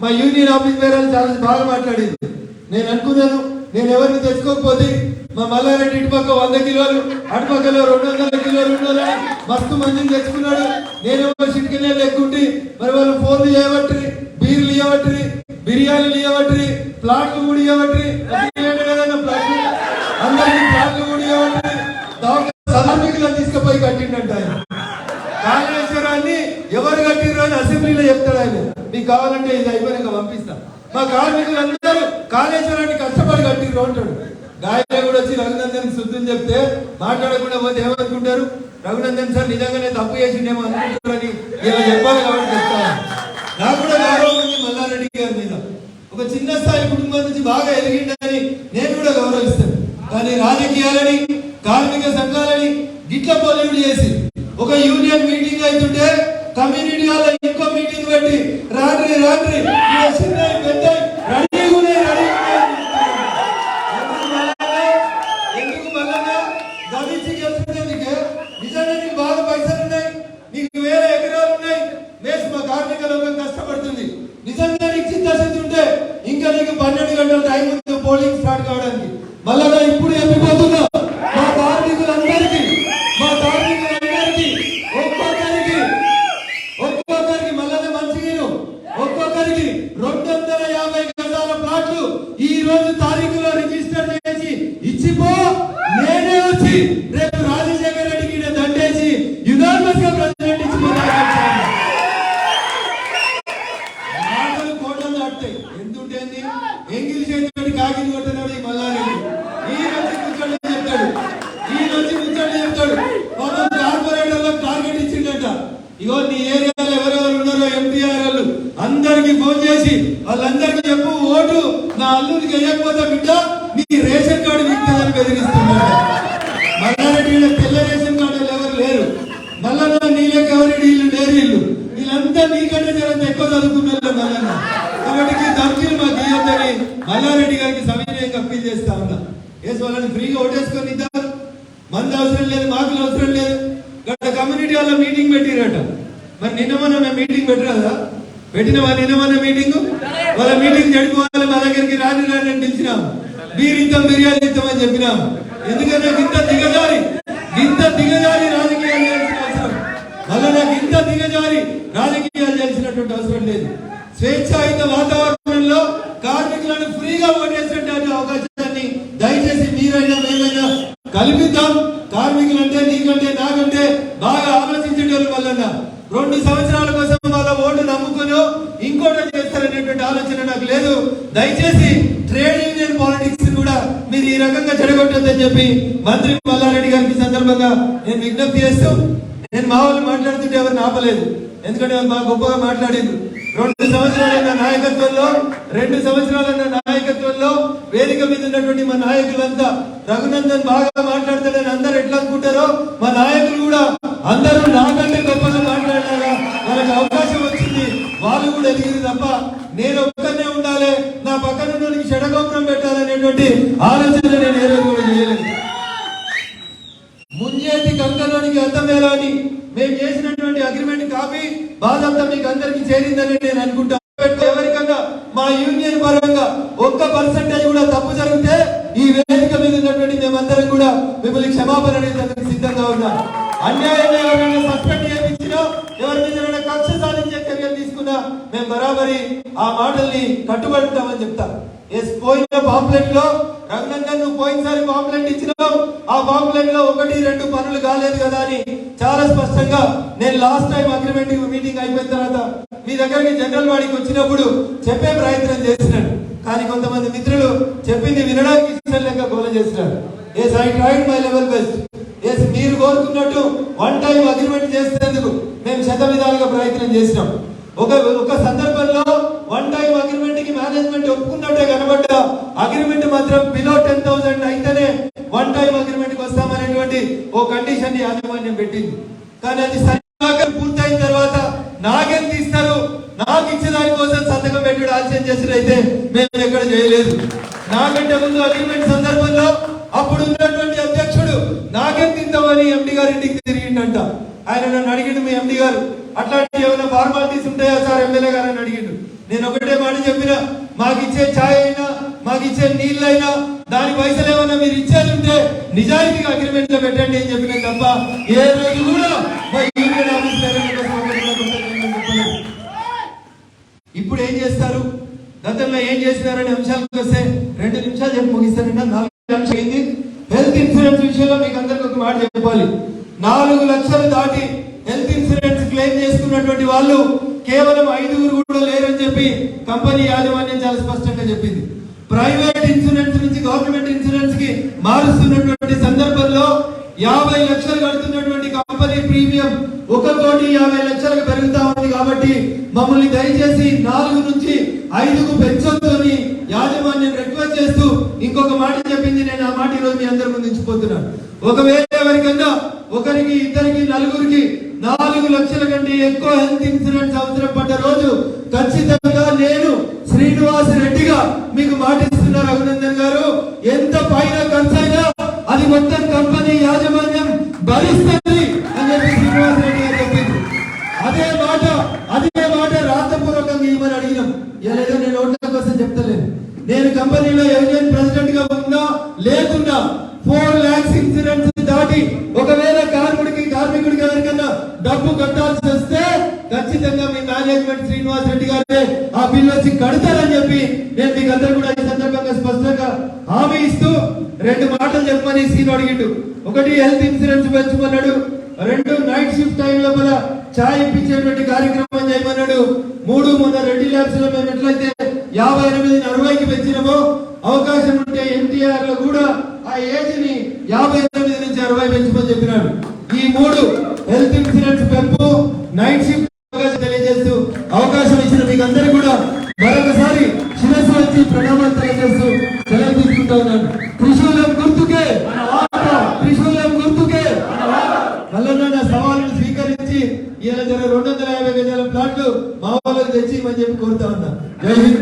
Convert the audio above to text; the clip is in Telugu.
మా యూనియన్ ఆఫీస్ పేరు చాలా బాగా మాట్లాడింది. నేను అనుకున్నాను నేను ఎవరిని తెచ్చుకోకపోతే మా మల్లారెడ్డి ఇటుపక్క వంద కిలోలు అటుపక్కలో రెండు వందల కిలోలు ఉండాలి మస్తు మందిని తెచ్చుకున్నాడు. నేనేమో చిటికెళ్ళే లెక్కుంటే మరి వాళ్ళు ఫోన్లు చేయబట్టి బీర్లు ఇవ్వబట్టి బిర్యానీలు ఇవ్వబట్టి ప్లాట్లు కూడా ఇవ్వబట్టి కదన్న ప్లాట్లు అందరికి ప్లాట్లు కూడా ఇవ్వబట్టి కార్మికులను తీసుకుపోయి కట్టిండంట ఆయన కాళేశ్వరాన్ని ఎవరు కట్టిర్రు అని అసెంబ్లీలో చెప్తాడు ఆయన. మీకు కావాలంటే ఇది అయిపోయినాక పంపిస్తా. మా కార్మికులందరూ కాళేశ్వరాన్ని కష్టపడి కట్టిరు అంటాడు. గాయన కూడా వచ్చి రఘునందన్ శుద్ధం చెప్తే మాట్లాడకుండా పోతే ఏమనుకుంటారు? రఘునందన్ సార్ నిజంగానే తప్పు చేసిండేమో అనుకుంటారని ఇలా చెప్పాలి కాబట్టి చెప్తాను. నాకు కూడా గౌరవం ఉంది మల్లారెడ్డి గారి మీద. ఒక చిన్న స్థాయి కుటుంబం నుంచి బాగా ఎదిగిండని నేను కూడా గౌరవిస్తాను. కానీ రాజకీయాలని కార్మిక సంఘాలని గిట్ల పోలీలు చేసి ఒక యూనియన్ మీటింగ్ అవుతుంటే కమ్యూనిటీ వాళ్ళ ఇంకో మీటింగ్ పెట్టి రాత్రి రాత్రి పెద్ద పెద్దవి రెడీగా ఉన్నాయి రెడీగా ఉన్నాయి ఎందుకు మళ్ళా గమనించి గెలుచుకునేందుకే నిజంగా నీకు బాగా పైసలు ఉన్నాయి నీకు వేరే ఎకరాలు ఉన్నాయి మేస్ మా కార్మిక లోకం కష్టపడుతుంది నిజంగా నీకు చిత్తశుద్ధి ఉంటే ఇంకా నీకు పన్నెండు గంటల టైం ఉంది పోలింగ్ స్టార్ట్ కావడానికి మళ్ళా నా ఇప్పుడు చెప్పిపోతున్నా మా కార్మికులందరికీ మా కార్మికులందరికీ ఒక్కొక్కరికి ఒక్కొక్కరికి మళ్ళా మంచిగా ఒక్కొక్కరికి రెండు వందల యాభై గజాల ప్లాట్లు ఈ రోజు తారీఖులో రిజిస్టర్ చేసి ఇచ్చిపో నేనే వచ్చి రేపు రాజశేఖర రెడ్డికి ఈడ దండేసి యునానిమస్గా ప్రెసిడెంట్ ఇచ్చిపోతాను మాటలు కోటలు దాటుతాయి ఎందుంటేంది ఎంగిలి చేతితోటి కాకిని కొట్టినాడు ఈ మల్లారెడ్డి ఈ రోజు కూర్చొని చెప్తాడు ఈ రోజు కూర్చొని చెప్తాడు పాపం కార్పొరేటర్లకు టార్గెట్ ఇచ్చిండట ఇగో నీ ఏరియాలో ఎవరెవరు ఉన్నారో ఎంపీఆర్ వాళ్ళు అందరికి ఫోన్ చేసి వాళ్ళందరికీ చెప్పు ఓటు నా అల్లుడికి వేయకపోతే బిడ్డ నీ రేషన్ కార్డు విక్తుందని బెదిరిస్తున్నాడు. మల్లారెడ్డి తెల్ల రేషన్ కార్డు ఎవరు లేరు. మల్లన్న నీళ్ళకి ఎవరి వీళ్ళు లేరు వీళ్ళు వీళ్ళంతా నీకంటే జరంత ఎక్కువ చదువుకున్నారు మల్లన్న. కాబట్టి ధమ్కీలు మాకు మల్లారెడ్డి గారికి సవినయంగా అప్పీల్ చేస్తా ఉన్నా. వేసి వాళ్ళని ఫ్రీగా ఓటేసుకొని ఇద్దాం. మంది అవసరం లేదు మాకులు అవసరం లేదు. గత కమ్యూనిటీ వాళ్ళ మీటింగ్ పెట్టిరట. మరి నిన్న మొన్న మేము మీటింగ్ పెట్టరు పెట్టిన పెట్టినవా నిన్న మొన్న మీటింగ్? వాళ్ళ మీటింగ్ జడిపోవాలి మా దగ్గరికి రాని రాని పిలిచినాం. బీర్ బిర్యానీ ఇద్దామని చెప్పినాం. ఎందుకంటే ఇంత దిగజారి ఇంత దిగజారి రాజకీయాలు చేయాల్సిన అవసరం. మళ్ళీ నాకు ఇంత దిగజారి రాజకీయాలు చేయాల్సినటువంటి అవసరం లేదు. స్వేచ్ఛాయుత వాతావరణంలో కార్మికులను ఫ్రీగా ఓటేసినటువంటి అవకాశాన్ని దయచేసి మీరైనా మేమైనా కల్పిద్దాం. కార్మికులంటే నీకంటే నాకంటే బాగా ఆలోచించేటోళ్ళు వల్ల రెండు సంవత్సరాల కోసం ఆలోచన నాకు లేదు. దయచేసి ట్రేడ్ యూనియన్ పాలిటిక్స్ కూడా మీరు ఈ రకంగా చెడగొట్టొద్దని చెప్పి మంత్రి మల్లారెడ్డి గారికి సందర్భంగా నేను విజ్ఞప్తి చేస్తూ నేను మా వాళ్ళు మాట్లాడుతుంటే ఎవరిని ఆపలేదు. ఎందుకంటే మా గొప్పగా మాట్లాడింది రెండు సంవత్సరాల నాయకత్వంలో రెండు సంవత్సరాల నాయకత్వంలో వేదిక మీద ఉన్నటువంటి మా నాయకులంతా రఘునందన్ బాగా మాట్లాడతాడని అందరు ఎట్లా అనుకుంటారో మా నాయకులు కూడా అందరూ నాకు కంకలోనికి అర్థం అని మేము చేసినటువంటి అగ్రిమెంట్ కాపీ బాధంతా మీకు అందరికి చేరిందని నేను అనుకుంటా. ఎవరికన్నా మా యూనియన్ పరంగా ఒక్క పర్సెంటేజ్ కూడా తప్పు జరిగితే ఈ వేదిక మీద ఉన్నటువంటి మేమందరం కూడా మిమ్మల్ని క్షమాపణ అనేది సిద్ధంగా ఉన్నాం. అన్యాయంగా ఎవరైనా సస్పెండ్ చేయించినా ఎవరి మీద కక్ష సాధించే చర్యలు తీసుకున్నా మేము బరాబరి ఆ మాటల్ని కట్టుబడతామని చెప్తాం. పోయిన పాంప్లెట్లో రంగంగా నువ్వు పోయినసారి పాంప్లెట్ ఇచ్చినావు. ఆ పాంప్లెట్లో ఒకటి రెండు పనులు కాలేదు కదా అని చాలా స్పష్టంగా నేను లాస్ట్ టైం అగ్రిమెంట్ మీటింగ్ అయిపోయిన తర్వాత మీ దగ్గరికి జనరల్ వాడికి వచ్చినప్పుడు చెప్పే ప్రయత్నం చేసినాడు. కానీ కొంతమంది మిత్రులు చెప్పింది వినడానికి ఇష్టం లేక గోల చేసినారు. Yes I tried my level best yes మీరు కోరుకున్నట్టు వన్ టైం అగ్రిమెంట్ చేసేందుకు మేము శత విధాలుగా ప్రయత్నం చేసినాం. ఒక ఒక సందర్భంలో వన్ టైం అగ్రిమెంట్కి మేనేజ్మెంట్ ఒప్పుకున్నట్టే కనబడ్డా అగ్రిమెంట్ మాత్రం బిలో టెన్ థౌసండ్ అయితేనే వన్ టైం అగ్రిమెంట్కి వస్తామనేటువంటి ఓ కండిషన్ని యాజమాన్యం పెట్టింది. కానీ అది సరిగ్గా పూర్తయిన తర్వాత నాకెంత ఇస్తారు నాకు ఇచ్చే దానికోసం సంతకం పెట్టుడు ఆలస్యం చేసినైతే మేము ఎక్కడ చేయలేదు. నాకంటే ముందు అగ్రిమెంట్ సందర్భంలో అప్పుడు ఉన్నటువంటి అధ్యక్షుడు నాకెంత ఇద్దామని ఎండి గారి ఇంటికి తిరిగిండంట. ఆయన నన్ను అడిగిండు మీ ఎండి గారు అట్లాంటి ఏమైనా ఫార్మాలిటీస్ ఉంటాయా సార్ ఎమ్మెల్యే గారు అని అడిగిండు. నేను ఒకటే మాట చెప్పిన మాకు ఇచ్చే ఛాయ్ అయినా మాకు ఇచ్చే నీళ్ళైనా దాని పైసలు ఏమైనా మీరు ఇచ్చేది ఉంటే నిజాయితీగా అగ్రిమెంట్లో పెట్టండి అని చెప్పిన తప్ప ఏ రోజు కూడా మా యూనియన్ ఆఫీస్ ఇప్పుడు ఏం చేస్తారు? గతంలో ఏం చేసినారనే అంశాలకు వస్తే రెండు నిమిషాలు చెప్పి ముగిస్తానన్నా నాలుగు నిమిషాలు అయింది. హెల్త్ ఇన్సూరెన్స్ విషయంలో మీకు అందరికి ఒక మాట చెప్పాలి. నాలుగు లక్షలు దాటి హెల్త్ ఇన్సూరెన్స్ క్లెయిమ్ చేసుకున్నటువంటి వాళ్ళు? కేవలం ఐదుగురు కూడా లేరని చెప్పి కంపెనీ యాజమాన్యం చాలా స్పష్టంగా చెప్పింది. ప్రైవేట్ ఇన్సూరెన్స్ నుంచి గవర్నమెంట్ ఇన్సూరెన్స్కి మారుస్తున్నటువంటి సందర్భంలో యాభై లక్షలు కడుతున్నటువంటి కంపెనీ ప్రీమియం ఒక కోటి యాభై లక్షలకు పెరుగుతా ఉంది కాబట్టి మమ్మల్ని దయచేసి నాలుగు నుంచి ఐదుకు పెంచొద్దని యాజమాన్యం రిక్వెస్ట్ చేస్తూ ఇంకొక మాట చెప్పింది. నేను ఆ మాట ఈరోజు మీ అందరి ముందు ఉంచిపోతున్నాను. ఒకవేళ నాలుగు లక్షల కంటే ఎక్కువ హెల్త్ ఇన్సూరెన్స్ అవసరం పడ్డ రోజు ఖచ్చితంగా నేను శ్రీనివాస్ రెడ్డిగా మీకు మాటిస్తున్నారు అభినందన్ గారు. ఎంత పైన ఖర్చు అయినా అది మొత్తం కంపెనీ యాజమాన్యం భరిస్తుంది అని చెప్పి శ్రీనివాస్ రెడ్డి గారు చెప్పింది అదే మాట అదే మాట రాతపూర్వకంగా ఇవ్వమని అడిగినాం ఏదో నేను ఓట్ల కోసం చెప్తలేను నేను కంపెనీలో యూనియన్ ప్రెసిడెంట్గా ఉన్నా లేకున్నా ఫోర్ లాక్స్ ఇన్సూరెన్స్ దాటి ఒకవేళ కార్మికుడికి కార్మికుడికి ఎవరికన్నా డబ్బు కట్టాల్సి వస్తే ఖచ్చితంగా మీ మేనేజ్మెంట్ శ్రీనివాస్ రెడ్డి గారే ఆ బిల్ వచ్చి కడతారని చెప్పి నేను మీకు అందరు కూడా ఈ సందర్భంగా స్పష్టంగా హామీ ఇస్తూ రెండు మాటలు చెప్పమని సీన్ అడిగిండు. ఒకటి హెల్త్ ఇన్సూరెన్స్ పెంచుకున్నాడు రెండు నైట్ షిఫ్ట్ టైం లోపల ఛాయ్ ఇప్పించేటువంటి కార్యక్రమం చేయమన్నాడు. మూడు మొన్న రెడ్డి ల్యాబ్స్లో మేము ఎట్లయితే యాభై ఎనిమిది అరవైకి పెంచినామో అవకాశం ఉంటే ఎన్టీఆర్లో కూడా ఆ ఏజ్ని యాభై ఎనిమిది నుంచి అరవై పెంచమని చెప్పినాడు. ఈ మూడు హెల్త్ పెంపు. నైట్ షిఫ్ట్ తెలియజేస్తూ అవకాశం ఇచ్చిన మీకు అందరూ కూడా మరొకసారి శిరస్సు వచ్చి ప్రణామాలు తెలియజేస్తూ సెలవు తీసుకుంటా ఉన్నాను. త్రిశూలం గుర్తుకే. త్రిశూలం గుర్తుకే. మల్లన్న నా సవాళ్ళను స్వీకరించి ఇలా జర రెండు వందల యాభై గజాల ప్లాట్లు మా వాళ్ళకి తెచ్చి ఇవ్వమని చెప్పి కోరుతా ఉన్నా. జై హింద్.